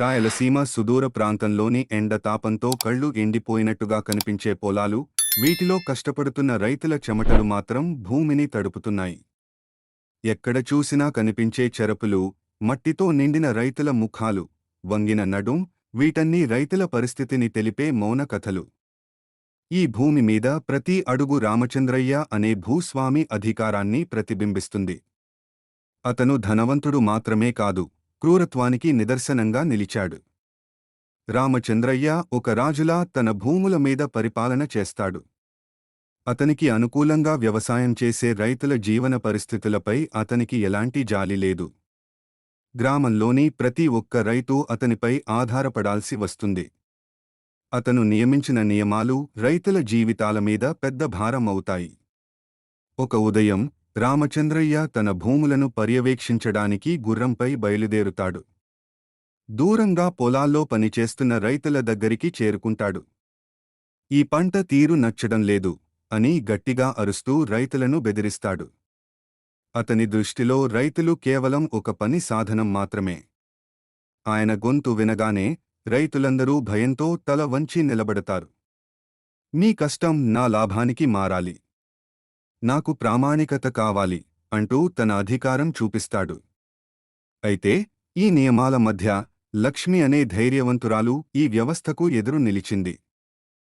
రాయలసీమ సుదూర ప్రాంతంలోని ఎండ తాపంతో కళ్ళు ఎండిపోయినట్టుగా కనిపించే పొలాలు వీటిలో కష్టపడుతున్న రైతుల చెమటలు మాత్రం భూమిని తడుపుతున్నాయి. ఎక్కడ చూసినా కనిపించే చెరపులు మట్టితో నిండిన రైతుల ముఖాలు వంగిన నడుం వీటన్నీ రైతుల పరిస్థితిని తెలిపే మౌన కథలు. ఈ భూమి మీద ప్రతి అడుగు రామచంద్రయ్య అనే భూస్వామి అధికారాన్ని ప్రతిబింబిస్తుంది. అతను ధనవంతుడు మాత్రమే కాదు క్రూరత్వానికి నిదర్శనంగా నిలిచాడు. రామచంద్రయ్య ఒక రాజులా తన భూముల మీద పరిపాలన చేస్తాడు. అతనికి అనుకూలంగా వ్యవసాయం చేసే రైతుల జీవన పరిస్థితులపై అతనికి ఎలాంటి జాలి లేదు. గ్రామంలోని ప్రతి ఒక్క రైతు అతనిపై ఆధారపడాల్సి వస్తుంది. అతను నియమించిన నియమాలు రైతుల జీవితాల మీద పెద్ద భారం అవుతాయి. ఒక ఉదయం రామచంద్రయ్య తన భూములను పర్యవేక్షించడానికి గుర్రంపై బయలుదేరుతాడు. దూరంగా పొలాల్లో పనిచేస్తున్న రైతుల దగ్గరికి చేరుకుంటాడు. ఈ పంట తీరు నచ్చడం లేదు అని గట్టిగా అరుస్తూ రైతులను బెదిరిస్తాడు. అతని దృష్టిలో రైతులు కేవలం ఒక పని సాధనం మాత్రమే. ఆయన గొంతు వినగానే రైతులందరూ భయంతో తల వంచి నిలబడతారు. మీ కష్టం నా లాభానికి మారాలి. నాకు ప్రామాణికత కావాలి అంటూ తన అధికారం చూపిస్తాడు. అయితే ఈ నియమాల మధ్య లక్ష్మి అనే ధైర్యవంతురాలు ఈ వ్యవస్థకు ఎదురు నిలిచింది.